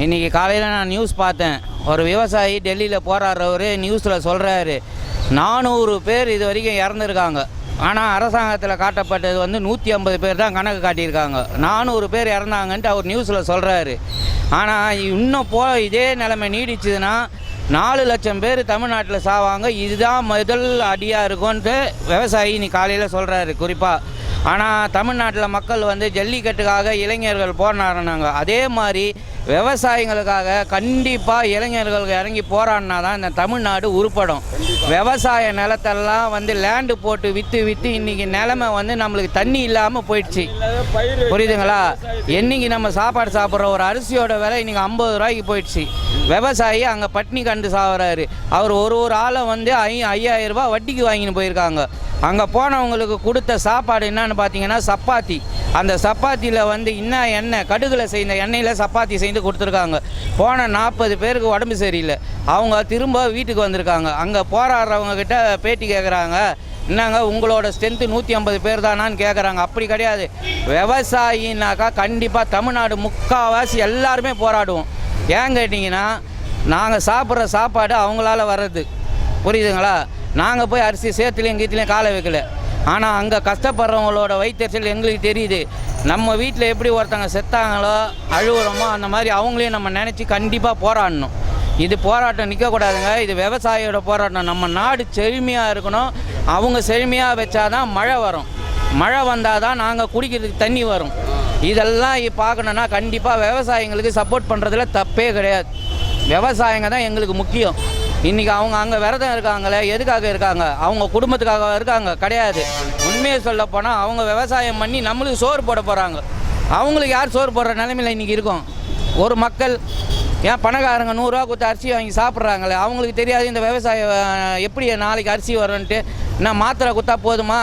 இன்றைக்கி காலையில் நான் நியூஸ் பார்த்தேன். ஒரு விவசாயி டெல்லியில் போராடுறவர் நியூஸில் சொல்கிறாரு நானூறு பேர் இது வரைக்கும் இறந்துருக்காங்க. ஆனால் அரசாங்கத்தில் காட்டப்பட்டது வந்து நூற்றி ஐம்பது பேர் தான் கணக்கு காட்டியிருக்காங்க. நானூறு பேர் இறந்தாங்கன்ட்டு அவர் நியூஸில் சொல்கிறாரு ஆனால் இன்னும் போ இதே நிலைமை நீடிச்சதுன்னா நாலு லட்சம் பேர் தமிழ்நாட்டில் சாவாங்க. இதுதான் முதல் அடியாக இருக்கும்ன்ட்டு விவசாயி இன்னைக்கு காலையில் சொல்கிறாரு குறிப்பாக ஆனால் தமிழ்நாட்டில் மக்கள் வந்து ஜல்லிக்கட்டுக்காக இளைஞர்கள் போராடினாங்க அதே மாதிரி விவசாயிகளுக்காக கண்டிப்பாக இளைஞர்கள் இறங்கி போராடினா தான் இந்த தமிழ்நாடு உருப்படும். விவசாய நிலத்தெல்லாம் வந்து லேண்டு போட்டு விற்று விற்று இன்றைக்கி நிலமை வந்து நம்மளுக்கு தண்ணி இல்லாமல் போயிடுச்சு. புரியுதுங்களா? என்னைக்கு நம்ம சாப்பாடு சாப்பிட்ற ஒரு அரிசியோட விலை இன்றைக்கி ஐம்பது ரூபாய்க்கு போயிடுச்சு. விவசாயி அங்கே பட்னி கண்டு சாகுறாரு அவர் ஒரு ஒரு ஆளை வந்து ஐ ஐயாயிரம் ரூபாய் வட்டிக்கு வாங்கின்னு போயிருக்காங்க. அங்கே போனவங்களுக்கு கொடுத்த சாப்பாடு என்னன்னு பார்த்தீங்கன்னா சப்பாத்தி. அந்த சப்பாத்தியில் வந்து இன்னும் எண்ணெய் கடுகில் செய்த எண்ணெயில் சப்பாத்தி செய்து கொடுத்துருக்காங்க. போன நாற்பது பேருக்கு உடம்பு சரியில்லை. அவங்க திரும்ப வீட்டுக்கு வந்திருக்காங்க. அங்கே போராடுறவங்க கிட்ட பேட்டி கேட்குறாங்க என்னங்க உங்களோட ஸ்ட்ரென்த்து நூற்றி ஐம்பது பேர் தானான்னு கேட்குறாங்க அப்படி கிடையாது. விவசாயினாக்கா கண்டிப்பாக தமிழ்நாடு முக்கால்வாசி எல்லாருமே போராடுவோம். ஏன் கேட்டிங்கன்னா நாங்கள் சாப்பிட்ற சாப்பாடு அவங்களால வர்றது. புரியுதுங்களா? நாங்கள் போய் அரிசி சேத்துலையும் கீத்துலையும் காலை வைக்கல. ஆனால் அங்கே கஷ்டப்படுறவங்களோட வைத்தறிச்சல் எங்களுக்கு தெரியுது. நம்ம வீட்டில் எப்படி ஒருத்தங்க செத்தாங்களோ அழுகுறோமோ அந்த மாதிரி அவங்களையும் நம்ம நினச்சி கண்டிப்பாக போராடணும். இது போராட்டம் நிற்கக்கூடாதுங்க இது விவசாயியோட போராட்டம். நம்ம நாடு செழுமையாக இருக்கணும். அவங்க செழுமையாக வச்சாதான் மழை வரும். மழை வந்தால் தான் நாங்கள் குடிக்கிறதுக்கு தண்ணி வரும். இதெல்லாம் பார்க்கணுன்னா கண்டிப்பாக விவசாயிங்களுக்கு சப்போர்ட் பண்ணுறதுல தப்பே கிடையாது. விவசாயங்க தான் எங்களுக்கு முக்கியம். இன்றைக்கி அவங்க அங்கே விரதம் இருக்காங்களே எதுக்காக இருக்காங்க? அவங்க குடும்பத்துக்காக இருக்காங்க கிடையாது. உண்மையை சொல்ல போனால் அவங்க விவசாயம் பண்ணி நம்மளுக்கு சோறு போட போகிறாங்க அவங்களுக்கு யார் சோறு போடுற நிலைமையில் இன்றைக்கி இருக்கும்? ஒரு மக்கள் ஏன் பணக்காரங்க நூறுரூவா கொடுத்து அரிசி வாங்கி சாப்பிட்றாங்களே? அவங்களுக்கு தெரியாது இந்த விவசாயம் எப்படி நாளைக்கு அரிசி வரும்ன்ட்டு? நான் மாத்திரை கொடுத்தா போதுமா?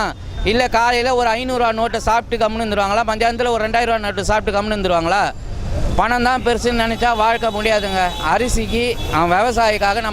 இல்லை காலையில் ஒரு ஐநூறுரூவா நோட்டை சாப்பிட்டு கம்முன்னு இருந்துருவாங்களா? மத்தியானத்தில் ஒரு ரெண்டாயிரரூவா நோட்டு சாப்பிட்டு கம்முன்னு இருந்துருவாங்களா? பணம் தான் பெருசுன்னு நினச்சா வாழ்க்கை முடியாதுங்க. அரிசிக்கு அவன் விவசாயிக்காக நம்ம